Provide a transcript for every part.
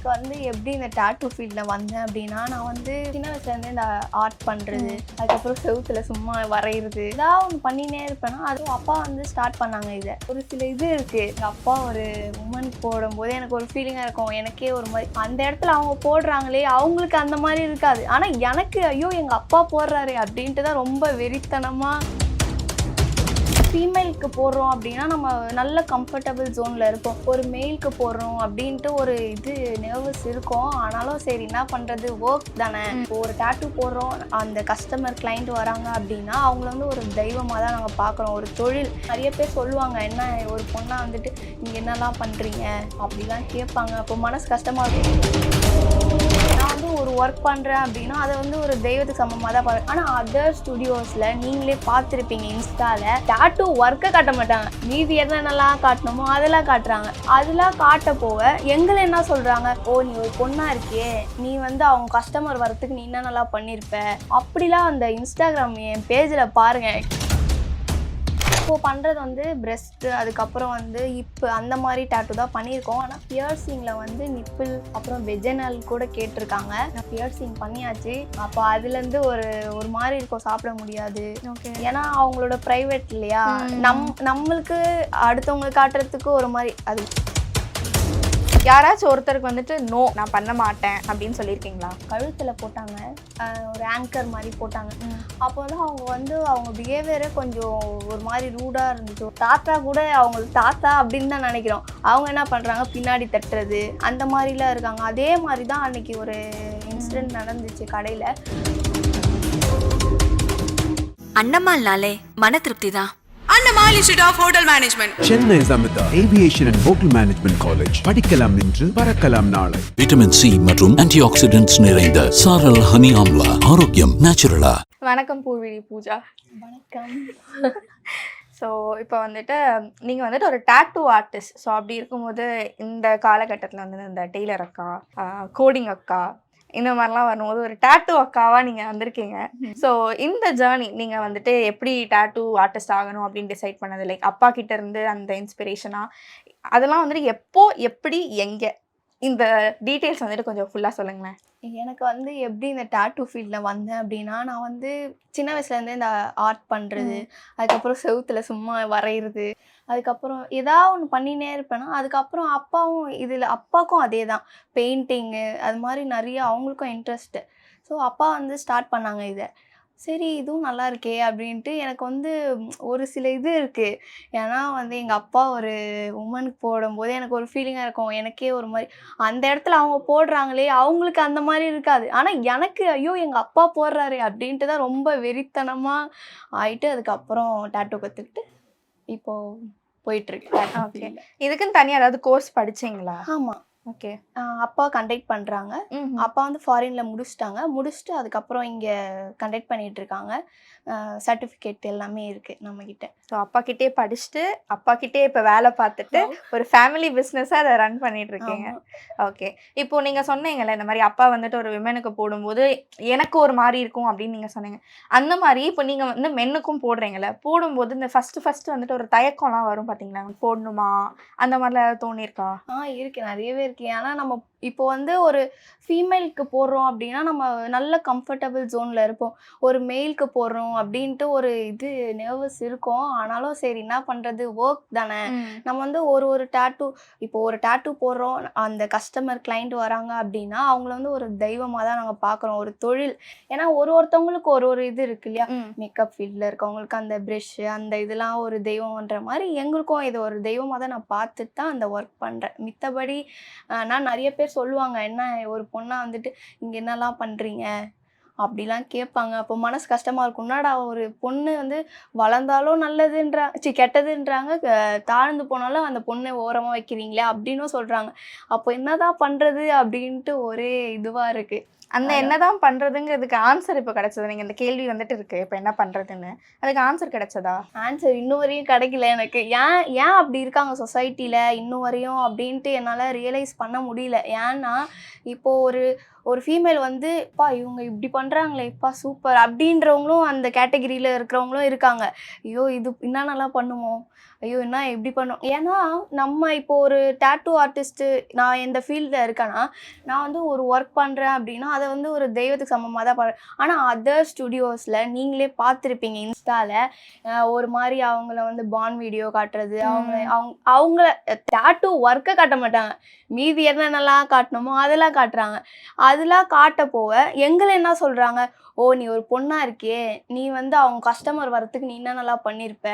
எனக்கு வந்து எப்படி இந்த டேட்டூ ஃபீல்டில் வந்தேன் அப்படின்னா நான் வந்து சின்ன வயசுலேருந்து இந்த ஆர்ட் பண்ணுறது அதுக்கப்புறம் செவுத்துல சும்மா வரைகிறது ஏதாவது ஒன்று பண்ணினே இருப்பேன்னா அதுவும் அப்பா வந்து ஸ்டார்ட் பண்ணாங்க இதை. ஒரு சில இது இருக்குது எங்கள் அப்பா ஒரு உமன் போடும்போது எனக்கு ஒரு ஃபீலிங்காக இருக்கும். எனக்கே ஒரு மாதிரி அந்த இடத்துல அவங்க போடுறாங்களே அவங்களுக்கு அந்த மாதிரி இருக்காது. ஆனால் எனக்கு ஐயோ எங்கள் அப்பா போடுறாரு அப்படின்ட்டு தான் ரொம்ப வெறித்தனமாக ஃபீமேலுக்கு போடுறோம் அப்படின்னா நம்ம நல்ல கம்ஃபர்டபுள் ஜோனில் இருப்போம். ஒரு மெயிலுக்கு போடுறோம் அப்படின்ட்டு ஒரு இது நர்வஸ் இருக்கும். ஆனாலும் சரி என்ன பண்ணுறது ஒர்க் தானே. இப்போ ஒரு டேட்டூ போடுறோம். அந்த கஸ்டமர் கிளைண்ட் வராங்க அப்படின்னா அவங்கள வந்து ஒரு தெய்வமாக தான் நாங்கள் பார்க்குறோம். ஒரு தொழில். நிறைய பேர் சொல்லுவாங்க என்ன ஒரு பொண்ணாக வந்துட்டு நீங்கள் என்னெல்லாம் பண்ணுறீங்க அப்படிலாம் கேட்பாங்க. அப்போ மனசு கஷ்டமாக இருக்கும். நான் வந்து ஒரு ஒர்க் பண்ணுறேன் அப்படின்னா அதை வந்து ஒரு தெய்வத்துக்கு சமமாக தான் பண்ணுறேன் ஆனால் அதர் ஸ்டுடியோஸில் நீங்களே பார்த்துருப்பீங்க இன்ஸ்டாவில் டாட்டூ ஒர்க்கை காட்ட மாட்டாங்க. மீதி என்னென்னலாம் காட்டணுமோ அதெல்லாம் காட்டுறாங்க. அதெல்லாம் காட்ட போக எங்களை என்ன சொல்கிறாங்க ஓ நீ ஒரு பொண்ணாக இருக்கியே நீ வந்து அவங்க கஸ்டமர் வரத்துக்கு நீ என்ன நல்லா பண்ணியிருப்ப அப்படிலாம் அந்த இன்ஸ்டாகிராம் என் பேஜில் பாருங்கள் இப்போ பண்ணுறது வந்து பிரெஸ்ட்டு அதுக்கப்புறம் வந்து இப்போ அந்த மாதிரி டேட்டூ தான் பண்ணியிருக்கோம். ஆனால் பியர்சிங்கில் வந்து நிப்பிள் அப்புறம் வெஜனல் கூட கேட்டிருக்காங்க. நான் பியர்சிங் பண்ணியாச்சு. அப்போ அதுலேருந்து ஒரு ஒரு மாதிரி இருக்கும் சாப்பிட முடியாது. ஓகே ஏன்னா அவங்களோட ப்ரைவேட் இல்லையா? நம் நம்மளுக்கு அடுத்தவங்களுக்கு காட்டுறதுக்கு ஒரு மாதிரி அது யாராச்சும் ஒருத்தருக்கு வந்துட்டு நோ நான் பண்ண மாட்டேன் அப்படின்னு சொல்லியிருக்கீங்களா? கழுத்தில் போட்டாங்க. ஒரு ஆங்கர் மாதிரி போட்டாங்க. அப்போ வந்து அவங்க வந்து அவங்க பிஹேவியரே கொஞ்சம் ஒரு மாதிரி ரூடாக இருந்துச்சு. தாத்தா கூட அவங்களுக்கு தாத்தா அப்படின்னு தான் நினைக்கிறோம். அவங்க என்ன பண்ணுறாங்க பின்னாடி தட்டுறது அந்த மாதிரிலாம் இருக்காங்க. அதே மாதிரி தான் அன்னைக்கு ஒரு இன்சிடென்ட் நடந்துச்சு கடையில். அண்ணம்மாள்னாலே மன திருப்தி தான். Annamal institute of hotel management Chennai Samitha aviation and hotel management college படிக்கலாம் இன்று பறக்கலாம் நாளை. விட்டமின் சி மற்றும் ஆன்டி ஆக்சிடென்ட்ஸ் நிறைந்த சாரல் ஹனி ஆம்லா. ஆரோக்கியம் நேச்சுரலா வணக்கம் பூவிழி பூஜா. வணக்கம். ஸோ இப்போ வந்துட்டு நீங்கள் வந்துட்டு ஒரு டேட்டூ ஆர்டிஸ்ட் ஸோ அப்படி இருக்கும்போது இந்த காலகட்டத்தில் வந்து இந்த டெய்லர் அக்கா கோடிங் அக்கா இந்த மாதிரிலாம் வரும்போது ஒரு டேட்டூ அக்காவாக நீங்கள் வந்திருக்கீங்க. ஸோ இந்த ஜேர்னி நீங்கள் வந்துட்டு எப்படி டேட்டூ ஆர்டிஸ்ட் ஆகணும் அப்படின்னு டிசைட் பண்ணது? லைக் அப்பா கிட்ட இருந்து அந்த இன்ஸ்பிரேஷனாக அதெல்லாம் வந்துட்டு எப்போ எப்படி எங்கே? இந்த டீட்டெயில்ஸ் வந்துட்டு கொஞ்சம் ஃபுல்லாக சொல்லுங்களேன். எனக்கு வந்து எப்படி இந்த டேட்டூ ஃபீல்டில் வந்தேன் அப்படின்னா நான் வந்து சின்ன வயசுலேருந்தே இந்த ஆர்ட் பண்ணுறது அதுக்கப்புறம் செவுத்துல சும்மா வரைகிறது அதுக்கப்புறம் ஏதாவது ஒன்று பண்ணினே இருப்பேன்னா அதுக்கப்புறம் அப்பாவும் இதில் அப்பாவுக்கும் அதே தான் பெயிண்டிங்கு அது மாதிரி நிறைய அவங்களுக்கும் இன்ட்ரெஸ்ட்டு ஸோ அப்பா வந்து ஸ்டார்ட் பண்ணாங்க இதை. சரி இதுவும் நல்லா இருக்கே அப்படின்ட்டு எனக்கு வந்து ஒரு சில இது இருக்குது ஏன்னா வந்து எங்கள் அப்பா ஒரு உமனுக்கு போடும்போது எனக்கு ஒரு ஃபீலிங்காக இருக்கும். எனக்கே ஒரு மாதிரி அந்த இடத்துல அவங்க போடுறாங்களே அவங்களுக்கு அந்த மாதிரி இருக்காது. ஆனால் எனக்கு ஐயோ எங்கள் அப்பா போடுறாரு அப்படின்ட்டு தான் ரொம்ப வெறித்தனமாக ஆயிட்டு அதுக்கப்புறம் டேட்டூ கற்றுக்கிட்டு இப்போ போயிட்டுருக்கு ஓகே இதுக்குன்னு தனியாக ஏதாவது கோர்ஸ் படிச்சீங்களா? ஆமாம் ஓகே. அப்பா கண்டக்ட் பண்ணுறாங்க அப்பா வந்து ஃபாரினில் முடிச்சிட்டாங்க. முடிச்சுட்டு அதுக்கப்புறம் இங்கே கண்டக்ட் பண்ணிட்டு இருக்காங்க. சர்டிஃபிகேட் எல்லாமே இருக்குது நம்மக்கிட்ட ஸோ அப்பா கிட்டே படிச்சுட்டு அப்பா கிட்டே இப்போ வேலை பார்த்துட்டு ஒரு ஃபேமிலி பிஸ்னஸாக அதை ரன் பண்ணிட்டு இருக்கீங்க. ஓகே. இப்போ நீங்கள் சொன்னீங்கல்ல இந்த மாதிரி அப்பா வந்துட்டு ஒரு விமனுக்கு போடும்போது எனக்கு ஒரு மாதிரி இருக்கும் அப்படின்னு நீங்கள் சொன்னீங்க. அந்த மாதிரி இப்போ நீங்கள் வந்து மென்னுக்கும் போடுறீங்கல்ல போடும்போது இந்த ஃபஸ்ட்டு ஃபஸ்ட்டு வந்துட்டு ஒரு தயக்கம்லாம் வரும் பார்த்தீங்களா போடணுமா? அந்த மாதிரிலாம் தோணியிருக்கா? ஆ இருக்கு. நிறையவே இருக்கு ஏன்னா நம்ம இப்போ வந்து ஒரு ஃபீமேலுக்கு போடுறோம் அப்படின்னா நம்ம நல்ல கம்ஃபர்டபுள் ஜோனில் இருப்போம். ஒரு மெயிலுக்கு போடுறோம் அப்படின்ட்டு ஒரு இது நர்வஸ் இருக்கும். ஆனாலும் சரி என்ன பண்ணுறது ஒர்க் தானே. நம்ம வந்து ஒரு ஒரு டேட்டூ இப்போ ஒரு டேட்டூ போடுறோம் அந்த கஸ்டமர் கிளைண்ட் வராங்க அப்படின்னா அவங்கள வந்து ஒரு தெய்வமாக தான் நாங்கள் பார்க்குறோம். ஒரு தொழில். ஏன்னா ஒரு ஒருத்தவங்களுக்கு ஒரு ஒரு இது இருக்கு இல்லையா. மேக்கப் ஃபீல்டில் இருக்கவங்களுக்கு அந்த ப்ரெஷ்ஷு அந்த இதெல்லாம் ஒரு தெய்வம்ன்ற மாதிரி எங்களுக்கும் இது ஒரு தெய்வமாக தான் நான் பார்த்துட்டு தான் அந்த ஒர்க் பண்ணுறேன் மித்தபடி நான் நிறைய பேர் சொல்லுவாங்க என்ன ஒரு பொண்ணாக வந்துட்டு இங்கே என்னெல்லாம் பண்ணுறீங்க அப்படிலாம் கேட்பாங்க. அப்போ மனசு கஷ்டமாக இருக்கும். என்னடா ஒரு பொண்ணு வந்து வளர்ந்தாலும் நல்லதுன்றா சி கெட்டதுன்றாங்க. தாழ்ந்து போனாலும் அந்த பொண்ணை ஓரமாக வைக்கிறீங்களே அப்படின்னும் சொல்கிறாங்க அப்போ என்னதான் பண்ணுறது அப்படின்ட்டு ஒரே இதுவாக இருக்குது அந்த என்னதான் பண்ணுறதுங்கிறதுக்கு ஆன்சர் இப்போ கிடைச்சது. நீங்கள் இந்த கேள்வி வந்துட்டு இருக்கு. இப்போ என்ன பண்ணுறதுன்னு அதுக்கு ஆன்சர் கிடைச்சதா? ஆன்சர் இன்னும் வரையும் கிடைக்கல எனக்கு. ஏன் ஏன் அப்படி இருக்காங்க சொசைட்டியில் இன்னும் வரையும் அப்படின்ட்டு என்னால் ரியலைஸ் பண்ண முடியல. ஏன்னா இப்போ ஒரு ஒரு ஃபீமேல் வந்து பா இவங்க இப்படி பண்ணுறாங்களே இப்பா சூப்பர் அப்படின்றவங்களும் அந்த கேட்டகிரியில் இருக்கிறவங்களும் இருக்காங்க. ஐயோ இது என்னென்னலாம் பண்ணுவோம்? ஐயோ என்ன இப்படி பண்ணோம்? ஏன்னா நம்ம இப்போ ஒரு டேட்டூ ஆர்டிஸ்ட்டு நான் எந்த ஃபீல்டில் இருக்கேன்னா நான் வந்து ஒரு ஒர்க் பண்ணுறேன் அப்படின்னா அதை வந்து ஒரு தெய்வத்துக்கு சமமாக தான் பண்ணுறேன் ஆனால் அதர் ஸ்டுடியோஸில் நீங்களே பார்த்துருப்பீங்க இன்ஸ்டாவில் ஒரு மாதிரி அவங்கள வந்து பான் வீடியோ காட்டுறது அவங்கள அவங்க அவங்கள டேட்டூ ஒர்க்கை காட்ட மாட்டாங்க. மீதி என்னென்னலாம் காட்டணுமோ அதெல்லாம் காட்டுறாங்க. அதெல்லாம் காட்ட போக எங்களை என்ன சொல்கிறாங்க ஓ நீ ஒரு பொண்ணாக இருக்கியே நீ வந்து அவங்க கஸ்டமர் வரத்துக்கு நீ என்னென்னலாம் பண்ணியிருப்ப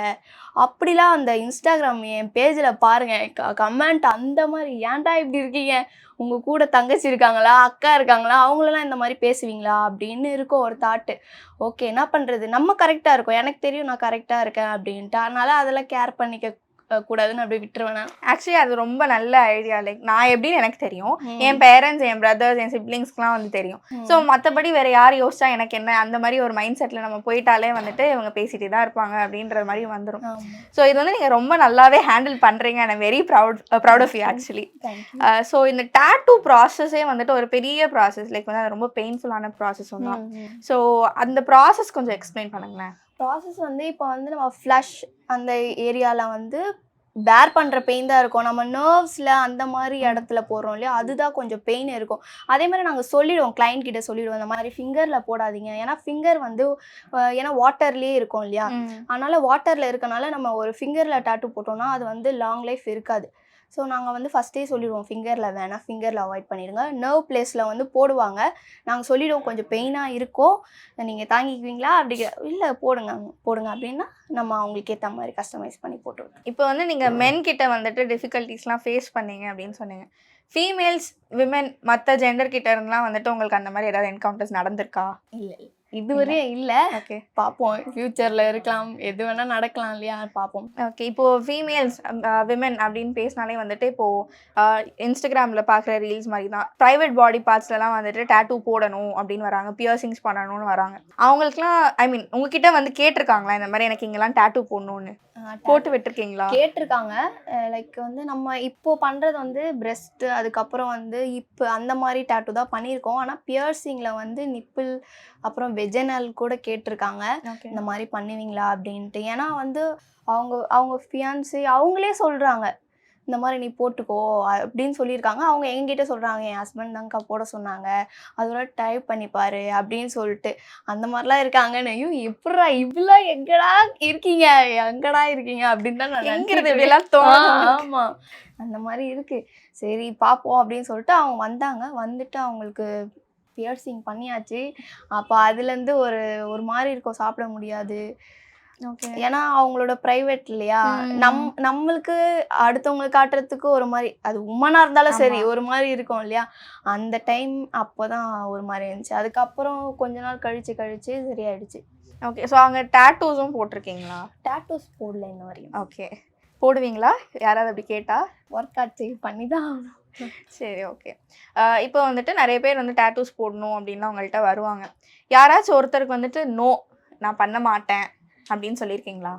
அப்படிலாம் அந்த இன்ஸ்டாகிராம் என் பேஜில் பாருங்கள் கமெண்ட் அந்த மாதிரி ஏன்டா இப்படி இருக்கீங்க? உங்கள் கூட தங்கச்சி இருக்காங்களா? அக்கா இருக்காங்களா? அவங்களெல்லாம் இந்த மாதிரி பேசுவீங்களா? அப்படின்னு இருக்கும் ஒரு தாட்டு ஓகே என்ன பண்ணுறது நம்ம கரெக்டாக இருக்கும். எனக்கு தெரியும் நான் கரெக்டாக இருக்கேன் அப்படின்ட்டு. அதனால் அதெல்லாம் கேர் பண்ணிக்க கூடாதுன்னு அப்படியே விட்டுருவேன் நான். ஆக்சுவலி அது ரொம்ப நல்ல ஐடியா லைக் நான் எப்படின்னு எனக்கு தெரியும். என் பேரண்ட்ஸ் என் பிரதர்ஸ் என் சிப்ளிங்ஸ்க்குலாம் வந்து தெரியும். ஸோ மற்றபடி வேற யார் யோசிச்சா எனக்கு என்ன? அந்த மாதிரி ஒரு மைண்ட் செட்டில் நம்ம போயிட்டாலே வந்துட்டு இவங்க பேசிட்டே தான் இருப்பாங்க அப்படின்ற மாதிரி வந்துடும் ஸோ இது வந்து நீங்கள் ரொம்ப நல்லாவே ஹேண்டில் பண்ணுறீங்க I very proud proud of you actually so இந்த டேட்டூ ப்ராசஸே வந்துட்டு ஒரு பெரிய ப்ராசஸ் லைக் வந்து அது ரொம்ப பெயின்ஃபுல்லான ப்ராசஸும் தான் ஸோ அந்த ப்ராசஸ் கொஞ்சம் எக்ஸ்பிளைன் பண்ணுங்களேன். ப்ராசஸ் வந்து இப்போ வந்து நம்ம ஃப்ளஷ் அந்த ஏரியாவில் வந்து பேர் பண்ணுற பெயின் தான் இருக்கும். நம்ம நர்வ்ஸில் அந்த மாதிரி இடத்துல போடுறோம் இல்லையா? அதுதான் கொஞ்சம் பெயின் இருக்கும். அதே மாதிரி நாங்கள் சொல்லிடுவோம் கிளைண்ட் கிட்ட சொல்லிடுவோம் இந்த மாதிரி ஃபிங்கரில் போடாதீங்க. ஏன்னா ஃபிங்கர் வந்து ஏன்னா வாட்டர்லேயே இருக்கும் இல்லையா? அதனால் வாட்டரில் இருக்கனால நம்ம ஒரு ஃபிங்கரில் டேட்டூ போட்டோம்னா அது வந்து லாங் லைஃப் இருக்காது. ஸோ நாங்கள் வந்து ஃபஸ்ட்டே சொல்லிடுவோம் ஃபிங்கரில் வேணாம் ஃபிங்கரில் அவாய்ட் பண்ணிடுங்க. நர்வ் பிளேஸில் வந்து போடுவாங்க. நாங்கள் சொல்லிடுவோம் கொஞ்சம் பெயினாக இருக்கும் நீங்கள் தாங்கிக்குவீங்களா? அப்படி இல்லை போடுங்க போடுங்க அப்படின்னா நம்ம அவங்களுக்கு ஏற்ற மாதிரி கஸ்டமைஸ் பண்ணி போட்டுருவோம். இப்போ வந்து நீங்கள் மென் கிட்ட வந்துட்டு டிஃபிகல்ட்டிஸ்லாம் ஃபேஸ் பண்ணீங்க அப்படின்னு சொன்னீங்க. ஃபீமேல்ஸ் விமென் மற்ற ஜெண்டர் கிட்ட இருந்துலாம் வந்துட்டு உங்களுக்கு அந்த மாதிரி ஏதாவது என்கவுண்டர்ஸ் நடந்திருக்கா? இல்லை. இதுவரையும் இல்லை. ஓகே. பார்ப்போம் ஃப்யூச்சரில் இருக்கலாம். எது வேணால் நடக்கலாம் இல்லையா? பார்ப்போம் ஓகே. இப்போ ஃபீமேல்ஸ் விமென் அப்படின்னு பேசினாலே வந்துட்டு இப்போ இன்ஸ்டாகிராமில் பார்க்குற ரீல்ஸ் மாதிரி தான் ப்ரைவேட் பாடி பார்ட்ஸ்லலாம் வந்துட்டு டேட்டூ போடணும் அப்படின்னு வராங்க. பியர்சிங்ஸ் பண்ணணும்னு வராங்க. அவங்களுக்குலாம் ஐ மீன் உங்ககிட்ட வந்து கேட்டிருக்காங்களா? இந்த மாதிரி எனக்கு இங்கெல்லாம் டேட்டூ போடணும்னு. போட்டு விட்டுருக்கீங்களா? கேட்டிருக்காங்க. லைக் வந்து நம்ம இப்போ பண்ணுறது வந்து breast அதுக்கப்புறம் வந்து இப்போ அந்த மாதிரி டேட்டு தான் பண்ணியிருக்கோம். ஆனால் பியர்சிங்கில் வந்து நிப்பிள் அப்புறம் வெஜனல் கூட கேட்டிருக்காங்க. இந்த மாதிரி பண்ணுவீங்களா அப்படின்ட்டு. ஏன்னா வந்து அவங்க அவங்க ஃபியான்சி அவங்களே சொல்கிறாங்க இந்த மாதிரி நீ போட்டுக்கோ அப்படின்னு சொல்லியிருக்காங்க. அவங்க எங்கிட்ட சொல்கிறாங்க என் ஹஸ்பண்ட் தான்க்கா போட சொன்னாங்க. அதோட டைப் பண்ணிப்பாரு அப்படின்னு சொல்லிட்டு. அந்த மாதிரிலாம் இருக்காங்கன்னு ஐயோ எப்படா இப்படிலாம் எங்கடா இருக்கீங்க? எங்கடா இருக்கீங்க? அப்படின்னு தான் நான் எங்கிறது நினைச்சிட்டு இப்படிலாம் இருக்கேன். தோணும் ஆ, ஆமா. அந்த மாதிரி இருக்கு. சரி பார்ப்போம் அப்படின்னு சொல்லிட்டு அவங்க வந்தாங்க. வந்துட்டு அவங்களுக்கு பியர்சிங் பண்ணியாச்சு. அப்போ அதுலேருந்து ஒரு ஒரு மாதிரி இருக்கும் சாப்பிட முடியாது. ஏன்னா அவங்களோட ப்ரைவேட் இல்லையா. நம் நம்மளுக்கு அடுத்தவங்களுக்கு காட்டுறதுக்கு ஒரு மாதிரி அது உமனாக இருந்தாலும் சரி. ஒரு மாதிரி இருக்கும் இல்லையா? அந்த டைம் அப்போ தான் ஒரு மாதிரி இருந்துச்சு. அதுக்கப்புறம் கொஞ்ச நாள் கழிச்சு கழிச்சு சரியாயிடுச்சு. ஓகே ஸோ அங்கே டேட்டூஸும் போட்டிருக்கீங்களா? டேட்டூஸ் போடல இன்ன வரையும். ஓகே போடுவீங்களா? யாராவது அப்படி கேட்டா? ஒர்க் அவுட் பண்ணி தான் ஆகணும். சரி ஓகே இப்போ வந்துட்டு நிறைய பேர் வந்து டேட்டூஸ் போடணும் அப்படின்லாம் உங்கள்கிட்ட வருவாங்க. யாராச்சும் ஒருத்தருக்கு வந்துட்டு நோ நான் பண்ண மாட்டேன். அப்படின்னு சொல்லியிருக்கீங்களா?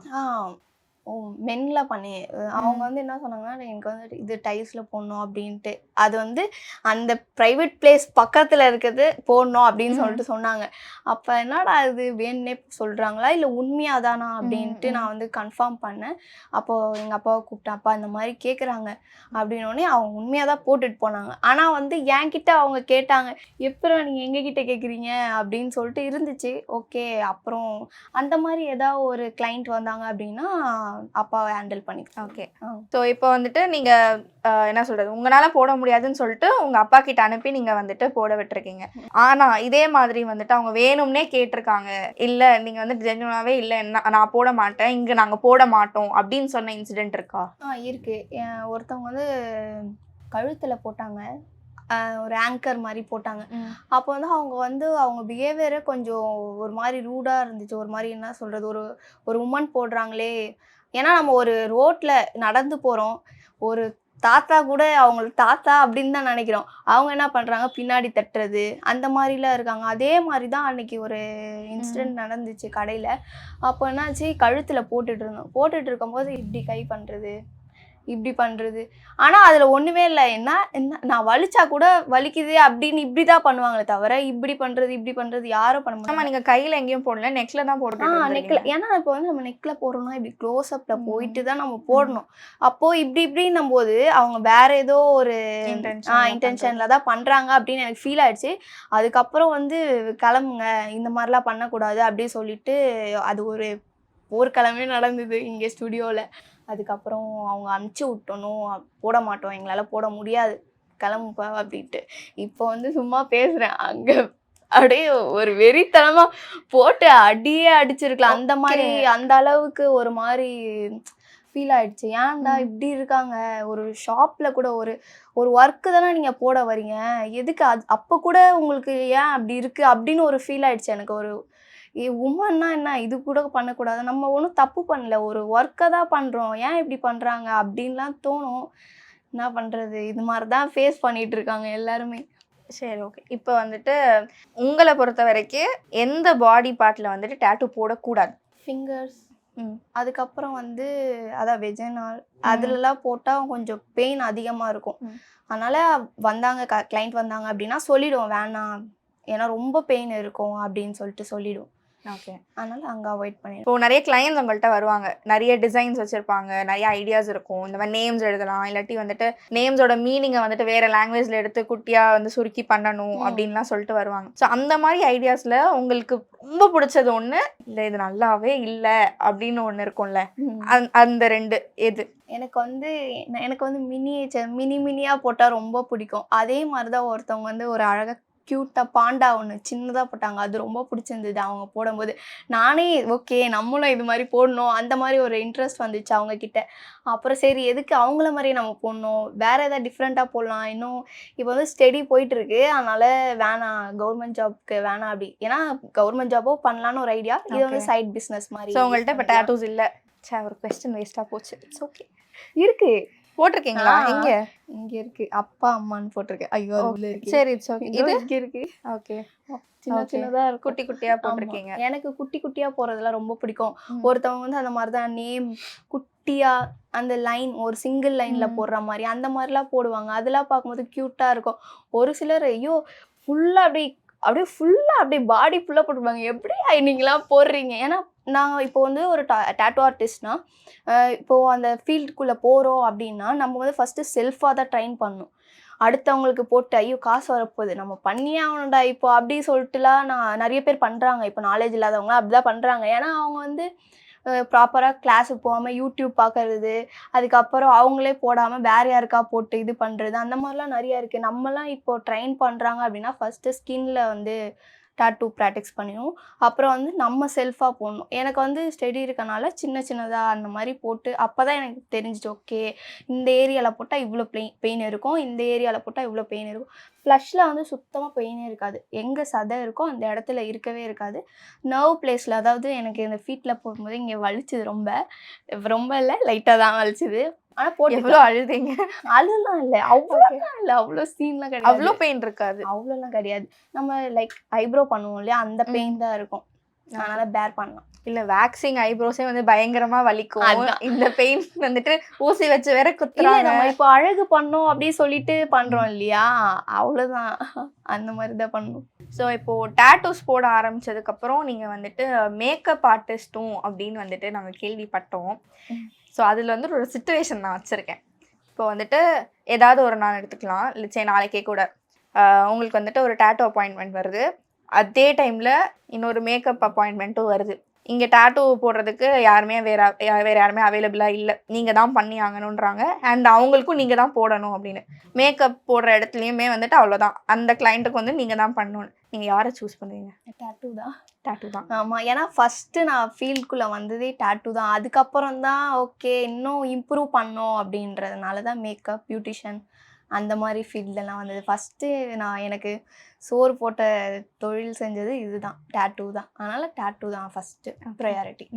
ஓ மென்ல பண்ணி அவங்க வந்து என்ன சொன்னாங்கன்னா எனக்கு வந்து இது டைல்ஸில் போடணும் அப்படின்ட்டு. அது வந்து அந்த ப்ரைவேட் பிளேஸ் பக்கத்தில் இருக்கிறது போடணும் அப்படின்னு. சொல்லிட்டு சொன்னாங்க. அப்போ என்னடா இது வேணுனே சொல்கிறாங்களா இல்லை உண்மையாக தானா அப்படின்ட்டு. நான் வந்து கன்ஃபார்ம் பண்ணேன். அப்போது எங்கள் அப்பாவை கூப்பிட்டேன். அப்பா இந்த மாதிரி கேட்குறாங்க அப்படின்னோடனே அவங்க உண்மையாக தான் போட்டுட்டு போனாங்க. ஆனால் வந்து என்கிட்ட அவங்க கேட்டாங்க எப்பறம் நீங்கள் எங்ககிட்ட கேட்குறீங்க அப்படின்னு சொல்லிட்டு இருந்துச்சு. ஓகே அப்புறம் அந்த மாதிரி ஏதாவது ஒரு கிளைண்ட் வந்தாங்க அப்படின்னா அப்பாவை ஹேண்டில் பண்ணிக்கலாம் ஓகே. ஸோ இப்போ வந்துட்டு நீங்கள் என்ன சொல்கிறது உங்களால் போட முடியாதுன்னு சொல்லிட்டு உங்கள் அப்பா கிட்ட அனுப்பி நீங்கள் வந்துட்டு போட விட்டுருக்கீங்க. ஆனால் இதே மாதிரி வந்துட்டு அவங்க வேணும்னே கேட்டிருக்காங்க. இல்லை நீங்கள் வந்து ஜென்யூனாகவே இல்லை என்ன நான் போட மாட்டேன். இங்கே நாங்கள் போட மாட்டோம் அப்படின்னு சொன்ன இன்சிடென்ட் இருக்கா? ஆ இருக்கு. என் ஒருத்தவங்க வந்து கழுத்தில் போட்டாங்க. ஒரு ஆங்கர் மாதிரி போட்டாங்க. அப்போ வந்து அவங்க வந்து அவங்க பிஹேவியரே கொஞ்சம் ஒரு மாதிரி ரூடாக இருந்துச்சு. ஒரு மாதிரி என்ன சொல்கிறது ஒரு ஒரு உமன் போடுறாங்களே. ஏன்னா நம்ம ஒரு ரோட்டில் நடந்து போகிறோம் ஒரு தாத்தா கூட அவங்களுக்கு தாத்தா அப்படின்னு தான் நினைக்கிறோம். அவங்க என்ன பண்ணுறாங்க பின்னாடி தட்டுறது அந்த மாதிரிலாம் இருக்காங்க. அதே மாதிரி தான் அன்னைக்கு ஒரு இன்சிடென்ட் நடந்துச்சு கடையில். அப்போ என்னாச்சு? கழுத்தில் போட்டுட்டு இருந்தோம். போட்டுட்டு இருக்கும்போது இப்படி கை பண்ணுறது இப்படி பண்ணுறது ஆனால் அதில் ஒன்றுமே இல்லை. என்ன? என்ன? நான் வலிச்சா கூட வலிக்குது அப்படின்னு இப்படி தான் பண்ணுவாங்களே தவிர இப்படி பண்ணுறது இப்படி பண்ணுறது யாரும் பண்ண ஆமா மாட்டாங்க நீங்க கையில எங்கேயும் போடல நெக்ல தான் ஆ போட்டு நெக்ல ஏன்னா இப்போ வந்து நம்ம நெக்ல போடுறோம்னா இப்படி க்ளோஸ் அப்ல போயிட்டு தான் நம்ம போடணும். அப்போ இப்படி இப்படின்னும் போது அவங்க வேற ஏதோ ஒரு ஆ இன்டென்ஷன்ல தான் பண்றாங்க அப்படின்னு எனக்கு ஃபீல் ஆயிடுச்சு. அதுக்கப்புறம் வந்து கிளம்புங்க. இந்த மாதிரிலாம் பண்ணக்கூடாது அப்படின்னு சொல்லிட்டு அது ஒரு போர்க்கிழமே நடந்தது இங்கே ஸ்டுடியோவில் அதுக்கப்புறம் அவங்க அமுச்சு விட்டணும். போட மாட்டோம். எங்களால் போட முடியாது. கிளம்புப்பா அப்படின்ட்டு. இப்போ வந்து சும்மா பேசுகிறேன் அங்கே அப்படியே ஒரு வெறித்தனமா போட்டு அடியே அடிச்சிருக்கலாம். அந்த மாதிரி அந்த அளவுக்கு ஒரு மாதிரி ஃபீல் ஆயிடுச்சு. ஏன்டா. இப்படி இருக்காங்க? ஒரு ஷாப்ல கூட ஒரு ஒரு ஒர்க்கு தானே நீங்க போட வரீங்க எதுக்கு அது அப்போ கூட உங்களுக்கு ஏன் அப்படி இருக்கு? அப்படின்னு ஒரு ஃபீல் ஆயிடுச்சு எனக்கு. ஒரு உமன்னா என்ன? இது கூட பண்ணக்கூடாது. நம்ம ஒன்றும் தப்பு பண்ணல. ஒரு ஒர்க்கை தான் பண்ணுறோம் ஏன் இப்படி பண்ணுறாங்க அப்படின்லாம் தோணும். என்ன பண்ணுறது இது மாதிரி தான் ஃபேஸ் பண்ணிட்டு இருக்காங்க எல்லாருமே. சரி ஓகே இப்போ வந்துட்டு உங்களை பொறுத்த வரைக்கும் எந்த பாடி பார்ட்ல வந்துட்டு டேட்டூ போடக்கூடாது? ஃபிங்கர்ஸ் ம். அதுக்கப்புறம் வந்து அதான் வெஜனால் அதுலலாம் போட்டால் கொஞ்சம் பெயின் அதிகமாக இருக்கும். அதனால வந்தாங்க க கிளைண்ட் வந்தாங்க அப்படின்னா சொல்லிடுவோம். வேணாம். ஏன்னா ரொம்ப பெயின் இருக்கும். அப்படின்னு சொல்லிட்டு சொல்லிடுவோம். ஓகே. அதனால அங்கே அவாய்ட் பண்ணிடுவோம் இப்போ நிறைய கிளைண்ட்ஸ் உங்கள்கிட்ட வருவாங்க. நிறைய டிசைன்ஸ் வச்சிருப்பாங்க. நிறைய ஐடியாஸ் இருக்கும். இந்த மாதிரி நேம்ஸ் எழுதலாம். இல்லாட்டி வந்துட்டு நேம்ஸோட மீனிங்கை வந்துட்டு வேற லாங்குவேஜ்ல எடுத்து குட்டியா வந்து சுருக்கி பண்ணணும். அப்படின்லாம் சொல்லிட்டு வருவாங்க. ஸோ அந்த மாதிரி ஐடியாஸ்ல உங்களுக்கு ரொம்ப பிடிச்சது ஒண்ணு இல்லை இது நல்லாவே இல்லை அப்படின்னு ஒன்று இருக்கும்ல. அந்த- அந்த ரெண்டு எது? எனக்கு வந்து எனக்கு வந்து மினியேச்சர் மினி மினியாக போட்டால் ரொம்ப பிடிக்கும். அதே மாதிரி தான் ஒருத்தவங்க வந்து ஒரு அழகாக க்யூட்டாக பாண்டா ஒன்று சின்னதாக போட்டாங்க. அது ரொம்ப பிடிச்சிருந்தது அவங்க போடும்போது. நானே ஓகே நம்மளும் இது மாதிரி போடணும். அந்த மாதிரி ஒரு இன்ட்ரெஸ்ட் வந்துச்சு அவங்க கிட்ட அப்புறம் சரி எதுக்கு அவங்கள மாதிரியே நம்ம போடணும்? வேற ஏதாவது டிஃப்ரெண்ட்டாக போடலாம். இன்னும் இப்போ வந்து ஸ்டெடி போயிட்டு இருக்கு அதனால வேணாம். கவர்மெண்ட் ஜாப்க்கு வேணாம் அப்படி. ஏன்னா கவர்மெண்ட் ஜாபோ பண்ணலான்னு ஒரு ஐடியா இது வந்து. சைட் பிஸ்னஸ் மாதிரி ஸோ உங்கள்கிட்ட இப்போ. டேட்டூஸ் இல்லை. சே ஒரு கொஸ்டின் வேஸ்ட்டாக போச்சு. இட்ஸ் ஓகே இருக்கு. போட்டிருக்கீங்களா. எங்க? இங்க இருக்கு. அப்பா அம்மான்னு போட்டிருக்கு ஐயோ இருக்கு. சரி இட்ஸ் ஓகே இது இங்க இருக்கு. ஓகே சின்ன. சின்னதா குட்டி குட்டியா. போட்டிருக்கீங்க. எனக்கு குட்டி குட்டியா போறதெல்லாம் ரொம்ப பிடிக்கும். ஒருத்தவங்க வந்து அந்த மாதிரி தான் நேம் குட்டியா அந்த லைன் ஒரு சிங்கிள் லைன்ல. போடுற மாதிரி அந்த மாதிரிலாம் போடுவாங்க. அதெல்லாம் பார்க்கும்போது கியூட்டா இருக்கும். ஒரு சிலர் ஐயோ ஃபுல்லா அப்படியே அப்படியே ஃபுல்லாக அப்படியே பாடி ஃபுல்லாக போட்டுருப்பாங்க எப்படி நீங்களாம் போடுறீங்க? ஏன்னா நான் இப்போ வந்து ஒரு டா டேட்டோ ஆர்டிஸ்ட்னா இப்போது அந்த ஃபீல்டுக்குள்ளே போகிறோம் அப்படின்னா நம்ம வந்து ஃபஸ்ட்டு செல்ஃபாக தான் ட்ரைன் பண்ணணும். அடுத்தவங்களுக்கு போட்டு ஐயோ காசு வரப்போகுது. நம்ம பண்ணியே ஆகணும்டா இப்போ. அப்படி சொல்லிட்டுலாம் நான் நிறைய பேர் பண்ணுறாங்க இப்போ நாலேஜ் இல்லாதவங்க அப்படிதான் பண்ணுறாங்க ஏன்னா அவங்க வந்து ப்ராப்பராக கிளாஸுக்கு போகாமல் யூடியூப் பார்க்கறது அதுக்கப்புறம் அவங்களே போடாமல் வேறு யாருக்கா போட்டு இது பண்ணுறது அந்த மாதிரிலாம் நிறையா இருக்குது நம்மலாம் இப்போ ட்ரைன் பண்ணுறாங்க அப்படின்னா ஃபஸ்ட்டு ஸ்கின்ல வந்து டாட்டூ ப்ராக்டிஸ் பண்ணிடணும் அப்புறம் வந்து நம்ம செல்ஃபாக போடணும். எனக்கு வந்து ஸ்டெடி இருக்கனால சின்ன சின்னதாக அந்த மாதிரி போட்டு அப்போ தான் எனக்கு தெரிஞ்சிச்சு ஓகே இந்த ஏரியாவில் போட்டால் இவ்வளோ பெயின் பெயின் இருக்கும் இந்த ஏரியாவில் போட்டால் இவ்வளோ பெயின் இருக்கும். ஃப்ளஷில் வந்து சுத்தமாக பெயினே இருக்காது. எங்கே சதை இருக்கோ அந்த இடத்துல இருக்கவே இருக்காது. நர்வ் பிளேஸில் அதாவது எனக்கு இந்த ஃபீட்டில் போடும்போது இங்கே வலிச்சுது ரொம்ப. ரொம்ப இல்லை லைட்டாக தான் வலிச்சுது. ஆனால் போட்டு எவ்வளோ அழுதீங்க? அழுலாம் இல்லை. அவ்வளோலாம் இல்லை. அவ்வளோ சீன்லாம் கிடையாது. அவ்வளோ பெயின் இருக்காது. அவ்வளோலாம் கிடையாது. நம்ம லைக் ஐப்ரோ பண்ணுவோம் இல்லையா? அந்த. பெயின் தான் இருக்கும். அதனால பேர் பண்ணலாம். இல்ல வேக்சிங் ஐப்ரோஸே வந்து பயங்கரமா வலிக்கும். இந்த பெயின் வந்துட்டு ஊசி வச்சு வேற குத்துறாங்க. நம்ம இப்போ அழகு பண்ணோம் அப்படி சொல்லிட்டு பண்றோம் இல்லையா? அவ்வளவுதான் அந்த மாதிரி தான் பண்ணணும் ஸோ இப்போ டேட்டூஸ் போட ஆரம்பிச்சதுக்கு அப்புறம் நீங்க வந்துட்டு மேக்கப் ஆர்டிஸ்ட்டும் அப்படின்னு வந்துட்டு நாங்க கேள்விப்பட்டோம். ஸோ அதில் வந்து ஒரு சுச்சுவேஷன் நான் வச்சுருக்கேன். இப்போ வந்துட்டு ஏதாவது ஒரு நாள் எடுத்துக்கலாம். இல்லை சரி நாளைக்கே கூட. உங்களுக்கு வந்துட்டு ஒரு டேட்டோ அப்பாயின்மெண்ட் வருது. அதே டைமில் இன்னொரு மேக்கப் அப்பாயின்மெண்ட்டும் வருது. இங்கே டேட்டூ போடுறதுக்கு யாருமே வேற வேறு யாருமே அவைலபிளாக இல்லை. நீங்கள் தான் பண்ணி ஆகணுன்றாங்க அண்ட் அவங்களுக்கும் நீங்கள் தான் போடணும் அப்படின்னு. மேக்கப் போடுற இடத்துலையுமே வந்துட்டு அவ்வளோதான் அந்த கிளைண்ட்டுக்கு வந்து நீங்கள் தான் பண்ணணும். நீங்கள் யாரை சூஸ் பண்ணுவீங்க டேட்டூ தான். டேட்டூ தான். ஆமா ஏன்னா ஃபர்ஸ்ட் நான் ஃபீல்டுக்குள்ள வந்ததே டேட்டூ தான். அதுக்கப்புறம் தான் ஓகே இன்னும் இம்ப்ரூவ் பண்ணோம் அப்படின்றதுனால தான் மேக்கப் பியூட்டிஷியன் அந்த மாதிரி ஃபீல்ட்லலாம் வந்தது. ஃபஸ்ட்டு நான் எனக்கு சோறு போட்ட தொழில் செஞ்சது இதுதான் டேட்டூ தான். அதனால டேட்டூ தான் ஃபஸ்ட்டு ப்ரையாரிட்டி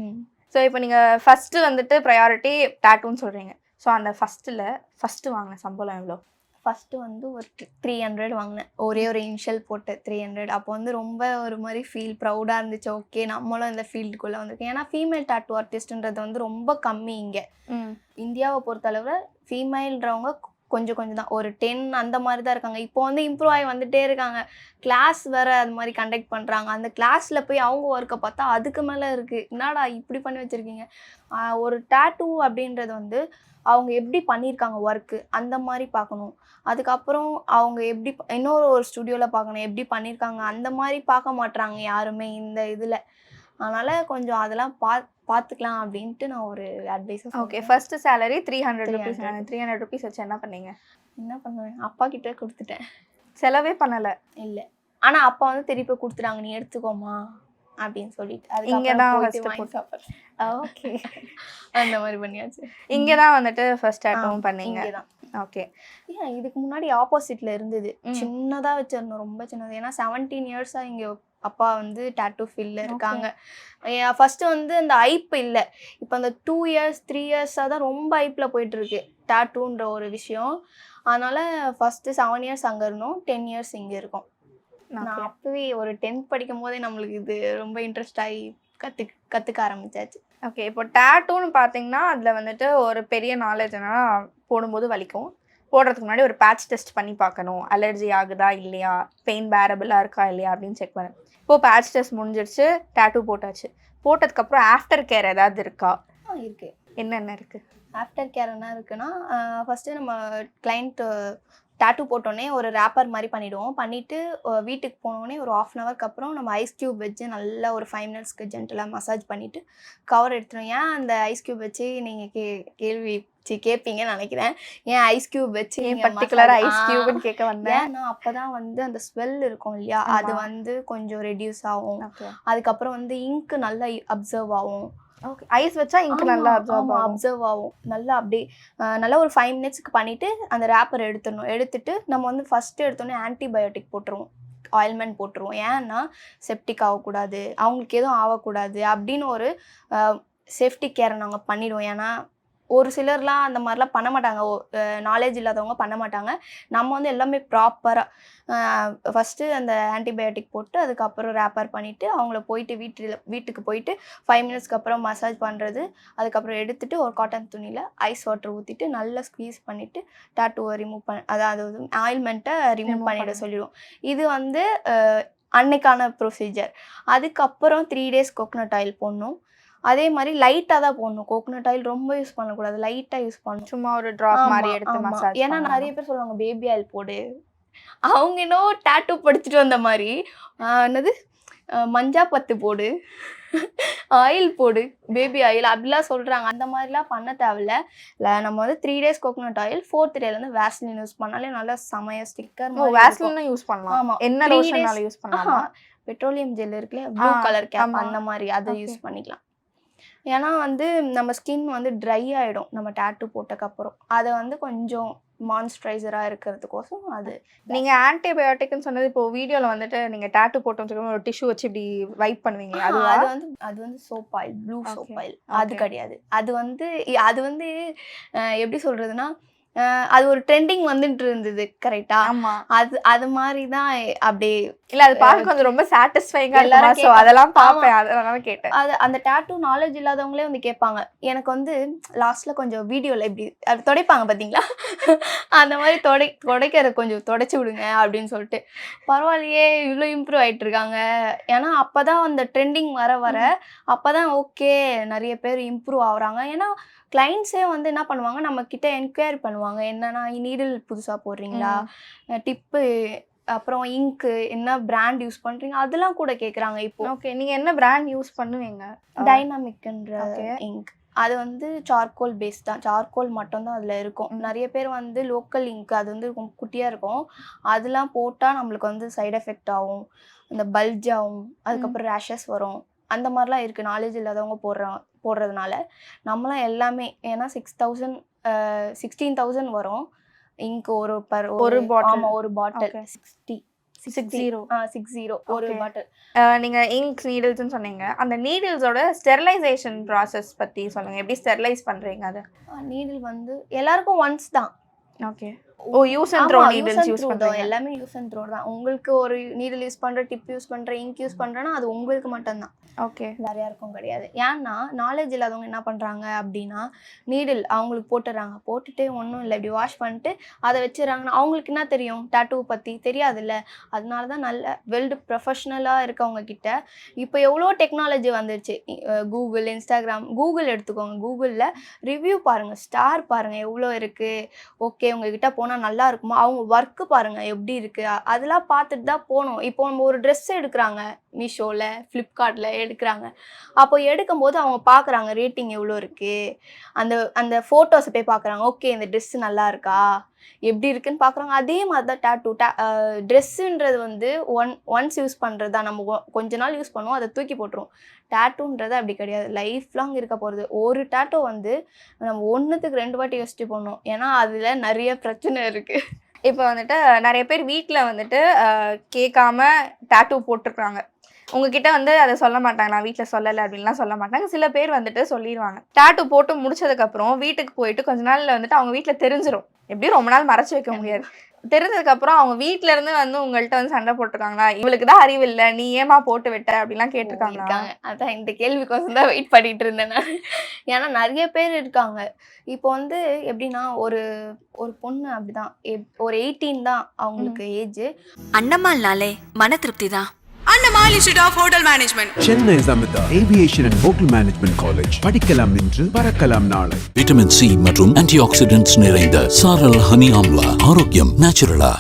ஸோ இப்போ நீங்கள் ஃபஸ்ட்டு வந்துட்டு ப்ரையாரிட்டி டேட்டூன்னு சொல்கிறீங்க ஸோ அந்த ஃபஸ்ட்டில் ஃபஸ்ட்டு வாங்கின சம்பளம் எவ்வளோ ஃபஸ்ட்டு வந்து ஒரு த்ரீ ஹண்ட்ரட் வாங்கினேன். ஒரே ஒரு இனிஷியல் போட்டு த்ரீ ஹண்ட்ரட் அப்போ வந்து ரொம்ப ஒரு மாதிரி ஃபீல் ப்ரௌடாக இருந்துச்சு. ஓகே நம்மளும் இந்த ஃபீல்டுக்குள்ளே வந்திருக்கோம். ஏன்னா ஃபீமேல் டாட்டூ ஆர்டிஸ்ட்ன்றது வந்து ரொம்ப கம்மி இங்கே. இந்தியாவை பொறுத்தளவில் ஃபீமேல்ன்றவங்க கொஞ்சம் கொஞ்சம் தான். ஒரு டென் அந்த மாதிரி தான் இருக்காங்க. இப்போ வந்து இம்ப்ரூவ் ஆகி வந்துட்டே இருக்காங்க. கிளாஸ் வேற அது மாதிரி கண்டக்ட் பண்ணுறாங்க அந்த கிளாஸில் போய் அவங்க ஒர்க்கை பார்த்தா அதுக்கு மேலே இருக்குது என்னடா இப்படி பண்ணி வச்சுருக்கீங்க? ஒரு டேட்டூ அப்படின்றது வந்து அவங்க எப்படி பண்ணியிருக்காங்க ஒர்க்கு அந்த மாதிரி பார்க்கணும். அதுக்கப்புறம் அவங்க எப்படி இன்னொரு ஒரு ஸ்டுடியோவில் பார்க்கணும் எப்படி பண்ணியிருக்காங்க அந்த மாதிரி பார்க்க மாட்றாங்க யாருமே இந்த இதில். அதனால் கொஞ்சம் அதெல்லாம் பா பார்த்துக்கலாம் அப்படின்ட்டு நான் ஒரு advice okay first salary three hundred 300. Rupees three hundred rupees வச்சு என்ன பண்ணீங்க? என்ன பண்ணுவேன்? அப்பா கிட்ட கொடுத்துட்டேன். செலவே பண்ணல. இல்லை. ஆனால் அப்பா வந்து திருப்பி கொடுத்துட்டாங்க நீ எடுத்துக்கோமா அப்படின்னு சொல்லிட்டு இங்க தான் ஓகே அந்த மாதிரி பண்ணியாச்சு. இங்க தான் வந்துட்டு ஃபர்ஸ்ட் டேட்டூவும் பண்ணீங்க. ஓகே ஏன் இதுக்கு முன்னாடி ஆப்போசிட்ல இருந்தது. ம். சின்னதா வச்சிருந்தோம் ரொம்ப சின்னது. ஏன்னா செவன்டீன் இயர்ஸா இங்க அப்பா வந்து டேட்டூ ஃபீல்ட்ல இருக்காங்க. ஃபர்ஸ்ட் வந்து அந்த ஐப் இல்லை. இப்போ அந்த டூ இயர்ஸ் த்ரீ இயர்ஸாக தான் ரொம்ப ஐப்பில் போயிட்டு இருக்கு டேட்டூன்ற ஒரு விஷயம். அதனால ஃபர்ஸ்ட் செவன் இயர்ஸ் அங்கே இருந்தோம் டென் இயர்ஸ் இங்கே இருக்கோம். நான் அப்பவே ஒரு டென்த் படிக்கும் போதே நம்மளுக்கு இது ரொம்ப இன்ட்ரெஸ்ட் ஆகி கத்து கத்துக்க ஆரம்பிச்சாச்சு. ஓகே இப்போ டேட்டூன்னு பார்த்தீங்கன்னா அதில் வந்துட்டு ஒரு பெரிய நாலேஜ் என்னன்னா போடும்போது வலிக்கும். போடுறதுக்கு முன்னாடி ஒரு பேட்ச் டெஸ்ட் பண்ணி பார்க்கணும் அலர்ஜி ஆகுதா இல்லையா? பெயின் பேரபிளாக இருக்கா இல்லையா? அப்படின்னு செக் பண்ணு இப்போ பேட்ச் டெஸ்ட் முடிஞ்சிருச்சு டேட்டூ போட்டாச்சு. போட்டதுக்கப்புறம் ஆஃப்டர் கேர் ஏதாவது இருக்கா? ஆ இருக்கு. என்னென்ன இருக்குது ஆஃப்டர் கேர் என்ன இருக்குன்னா ஃபஸ்ட்டு நம்ம கிளைண்ட் டேட்டூ போட்டோன்னே ஒரு ரேப்பர் மாதிரி பண்ணிவிடுவோம் பண்ணிவிட்டு வீட்டுக்கு போனோடனே ஒரு ஆஃப் அன் ஹவருக்கு அப்புறம் நம்ம ஐஸ் க்யூப் வச்சு நல்லா ஒரு ஃபைவ் மினிட்ஸ்க்கு ஜென்டலாக மசாஜ் பண்ணிவிட்டு கவர் எடுத்துரும் ஏன் அந்த ஐஸ் க்யூப் வச்சு நீங்கள் கே கேள்வி கேட்பீங்கன்னு நினைக்கிறேன். ஏன் ஐஸ் க்யூப் வச்சு massage- ஐஸ். கியூப்னு கேட்க வந்தேன். ஏன்னா அப்பதான் வந்து அந்த ஸ்வெல் இருக்கும் இல்லையா? அது. வந்து கொஞ்சம் ரெடியூஸ் ஆகும். அதுக்கப்புறம் வந்து இங்க் நல்லா அப்சர்வ் ஆகும். ஓகே ஐஸ் வச்சா இங்க் நல்லா அப்சர்வ் ஆகும். அப்சர்வ் ஆகும். நல்லா அப்படியே நல்லா ஒரு ஃபைவ் மினிட்ஸ்க்கு பண்ணிட்டு அந்த ரேப்பர் எடுத்துடணும். எடுத்துட்டு நம்ம வந்து ஃபர்ஸ்ட் எடுத்தோடனே ஆன்டிபயோட்டிக் போட்டுருவோம். ஆயில்மெண்ட் போட்டுருவோம். ஏன்னா செப்டிக் ஆகக்கூடாது. அவங்களுக்கு எதுவும் ஆகக்கூடாது. அப்படின்னு ஒரு சேஃப்டி கேரை நாங்கள் பண்ணிடுவோம். ஏன்னா ஒரு சிலர்லாம் அந்த மாதிரிலாம் பண்ண மாட்டாங்க. நாலேஜ் இல்லாதவங்க பண்ண மாட்டாங்க. நம்ம வந்து எல்லாமே ப்ராப்பராக ஃபஸ்ட்டு அந்த ஆன்டிபயோட்டிக் போட்டு அதுக்கப்புறம் ரேப்பர் பண்ணிவிட்டு அவங்கள போயிட்டு வீட்டில் வீட்டுக்கு போயிட்டு ஃபைவ் மினிட்ஸ்க்கு அப்புறம் மசாஜ் பண்ணுறது அதுக்கப்புறம் எடுத்துட்டு ஒரு காட்டன் துணியில் ஐஸ் வாட்டர் ஊற்றிட்டு நல்லா ஸ்க்வீஸ் பண்ணிவிட்டு டாட்டூவை ரிமூவ் பண்ண அதாவது ஆயில்மெண்ட்டை ரிமூவ் பண்ணிட. சொல்லிடுவோம். இது வந்து அன்னைக்கான ப்ரொசீஜர் அதுக்கப்புறம் த்ரீ டேஸ் கோகனட் ஆயில் போடணும். அதே மாதிரி லைட்டாக தான் போடணும். கோகனட் ஆயில் ரொம்ப யூஸ் பண்ணக்கூடாது. லைட்டாக யூஸ் பண்ணணும். சும்மா ஒரு ட்ராப் மாதிரி எடுத்து. மசாஜ் ஏன்னா நிறைய பேர் சொல்லுவாங்க பேபி ஆயில் போடு. அவங்க என்னவோ டேட்டூ படிச்சுட்டு வந்த மாதிரி என்னது? மஞ்சா பத்து போடு. ஆயில் போடு. பேபி ஆயில் அப்படிலாம் சொல்றாங்க. அந்த மாதிரிலாம் பண்ண தேவையில்ல. இல்லை நம்ம வந்து three days coconut oil fourth டேலேருந்து vaseline use பண்ணாலே நல்லா செமைய ஸ்டிக்கர் ஓ வேஸ்லினும் யூஸ் பண்ணலாம். ஆமா. என்ன days- யூஸ் பண்ணலாமா? பெட்ரோலியம் ஜெல் இருக்குல்ல ப்ளூ கலர் கேப். அந்த மாதிரி அதை. யூஸ் பண்ணிக்கலாம். ஏன்னா வந்து நம்ம ஸ்கின் வந்து ட்ரை ஆகிடும் நம்ம டேட்டூ போட்டக்கப்புறம். அதை வந்து கொஞ்சம் மான்ஸ்ட்ரைசராக இருக்கிறதுக்கோசம் அது. நீங்க ஆன்டிபயோட்டிக்னு சொன்னது இப்போ வீடியோல வந்துட்டு நீங்க டாட்டூ போட்டோம் ஒரு டிஷ்யூ வச்சு இப்படி வைப் பண்ணுவீங்க ஆ, அதுவா? அது வந்து அது வந்து soap oil blue soap. Oil அது. கிடையாது. அது வந்து அது வந்து எப்படி சொல்றதுன்னா அஹ், அது ஒரு ட்ரெண்டிங் வந்துட்டு இருந்தது கரெக்டா ஆமா. அது அது மாதிரி தான் அப்படியே இல்ல அது பார்க்க கொஞ்சம் ரொம்ப சாட்டிஸ்ஃபைங்கா எல்லாரும் சோ. அதெல்லாம் பார்ப்பேன். அதனால கேட்டேன். அது அந்த டேட்டூ நாலேஜ் இல்லாதவங்களே வந்து கேட்பாங்க. எனக்கு வந்து லாஸ்ட்ல கொஞ்சம் வீடியோல இப்படி அது துடைப்பாங்க பாத்தீங்களா? அந்த மாதிரி தொடை துடைக்கிறத கொஞ்சம் துடைச்சி விடுங்க அப்படின்னு சொல்லிட்டு. பரவாயில்லையே இவ்வளோ இம்ப்ரூவ் ஆயிட்டு இருக்காங்க. ஏன்னா அப்பதான் அந்த ட்ரெண்டிங் வர வர அப்பதான் ஓகே நிறைய பேர் இம்ப்ரூவ் ஆகுறாங்க. ஏன்னா கிளைண்ட்ஸே வந்து என்ன பண்ணுவாங்க? நம்ம கிட்ட என்கொயரி பண்ணுவாங்க. என்னன்னா நீடில் புதுசா போடுறீங்களா? டிப்பு அப்புறம் இங்க்கு என்ன பிராண்ட் யூஸ் பண்றீங்க? அதெல்லாம் கூட கேக்குறாங்க இப்போ. ஓகே நீங்க என்ன பிராண்ட் யூஸ் பண்ணுவீங்க? டைனாமிக்ன்ற. இங்க் அது வந்து சார்கோல் பேஸ் தான். சார்கோல் மட்டும் தான் அதில் இருக்கும். நிறைய பேர் வந்து லோக்கல் இங்க் அது வந்து குட்டியாக இருக்கும். அதெல்லாம் போட்டால் நம்மளுக்கு வந்து சைடு எஃபெக்ட் ஆகும். அந்த பல்ஜ் ஆகும். அதுக்கப்புறம் ரேஷஸ் வரும். அந்த மாதிரிலாம் இருக்குது நாலேஜ் இல்லாதவங்க போடுறாங்க. போடுறதுனால நம்மளாம் எல்லாமே ஏன்னா சிக்ஸ் தௌசண்ட் சிக்ஸ்டீன் தௌசண்ட் வரும். இங்க் ஒரு பர் ஒரு. ஆமாம் ஒரு bottle. Sixty six zero ah six zero ஒரு. பாட்டில் நீங்க இங்க் நீடில்ஸ்னு சொன்னீங்க. அந்த நீடில்ஸோட ஸ்டெரிலைசேஷன் ப்ராசஸ் பத்தி சொல்லுங்க. எப்படி ஸ்டெரிலைஸ் பண்றீங்க அது? நீடில் வந்து எல்லாருக்கும் ஒன்ஸ் தான். Okay oh use and throw needles use பண்றீங்க. எல்லாமே யூஸ் அண்ட் த்ரோ தான். உங்களுக்கு ஒரு நீடில் யூஸ் பண்ற டிப் யூஸ் பண்ற இங்க் யூஸ் பண்றேன்னா அது உங்களுக்கு மட்டும்தான். ஓகே வேற யாருக்கும் கிடையாது. ஏன்னா நாலேஜ் இல்லாதவங்க என்ன பண்றாங்க அப்படின்னா நீடில் அவங்களுக்கு போட்டுறாங்க. போட்டுட்டு ஒன்றும் இல்லை. இப்படி வாஷ் பண்ணிட்டு அதை வச்சுறாங்கன்னா அவங்களுக்கு என்ன தெரியும்? டேட்டூ பத்தி தெரியாதுல்ல. அதனால தான் நல்ல வெல்டு ப்ரொஃபஷ்னலாக இருக்கவங்க கிட்ட இப்போ எவ்வளோ டெக்னாலஜி வந்துருச்சு. கூகுள் இன்ஸ்டாகிராம் கூகுள் எடுத்துக்கோங்க. கூகுளில் ரிவ்யூ பாருங்க. ஸ்டார் பாருங்க. எவ்வளோ இருக்கு? ஓகே உங்ககிட்ட போனால் நல்லா இருக்குமா? அவங்க ஒர்க்கு பாருங்கள் எப்படி இருக்குது அதெல்லாம் பார்த்துட்டு தான் போகணும். இப்போ நம்ம ஒரு ட்ரெஸ் எடுக்கிறாங்க. மீஷோவில் ஃப்ளிப்கார்ட்டில் எடுக்கிறாங்க. அப்போ எடுக்கும்போது அவங்க பார்க்குறாங்க ரேட்டிங் எவ்வளோ இருக்குது அந்த அந்த ஃபோட்டோஸை போய் பார்க்குறாங்க ஓகே இந்த ட்ரெஸ்ஸு நல்லா இருக்கா? எப்படி இருக்குன்னு பார்க்குறாங்க அதே மாதிரி தான் டேட்டூ டே ட்ரெஸ்ஸுன்றது வந்து ஒன் ஒன்ஸ் யூஸ் பண்ணுறது தான். நம்ம கொஞ்ச நாள் யூஸ் பண்ணுவோம் அதை தூக்கி போட்டுருவோம். டேட்டூன்றது அப்படி கிடையாது. லைஃப் லாங் இருக்க போகிறது ஒரு டேட்டூ வந்து நம்ம ஒன்றுத்துக்கு ரெண்டு வாட்டி யோசிச்சு போடணும். ஏன்னா அதில் நிறைய பிரச்சனை இருக்குது இப்போ வந்துட்டு நிறைய பேர் வீட்டில் வந்துட்டு கேட்காம டேட்டூ போட்டிருக்காங்க உங்ககிட்ட வந்து அதை சொல்ல மாட்டாங்க. நான் வீட்டில் சொல்லலை அப்படின்லாம் சொல்ல மாட்டாங்க. சில பேர் வந்துட்டு சொல்லிடுவாங்க டேட்டூ போட்டு முடிச்சதுக்கப்புறம் வீட்டுக்கு போயிட்டு கொஞ்ச நாள்ல வந்துட்டு அவங்க வீட்டில் தெரிஞ்சிரும். எப்படியும் ரொம்ப நாள் மறைச்சு வைக்க முடியாது. தெரிஞ்சதுக்கப்புறம் அவங்க வீட்ல இருந்து வந்து உங்கள்கிட்ட வந்து சண்டை போட்டிருக்காங்களா? இவளுக்கு தான் அறிவு இல்லை. நீ ஏமா போட்டு விட்ட? அப்படிலாம் கேட்டிருக்காங்களா? இருக்காங்க அதான் இந்த கேள்விக்கோசம் தான் வெயிட் பண்ணிட்டு இருந்தேன் நான். ஏன்னா நிறைய பேர் இருக்காங்க. இப்போ வந்து எப்படின்னா ஒரு ஒரு பொண்ணு அப்படிதான். எப்- ஒரு எயிட்டீன் தான் அவங்களுக்கு ஏஜ் அண்ணம்மாள்னாலே மன திருப்தி தான். Annamal Institute of Hotel Management. Chennai Samitha aviation and hotel management college படிக்கலாம் இன்று பறக்கலாம் நாளை விட்டமின் சி மற்றும் ஆன்டி ஆக்சிடென்ட்ஸ் நிறைந்த சாரல் ஹனி ஆம்லா ஆரோக்கியம் நேச்சுரலா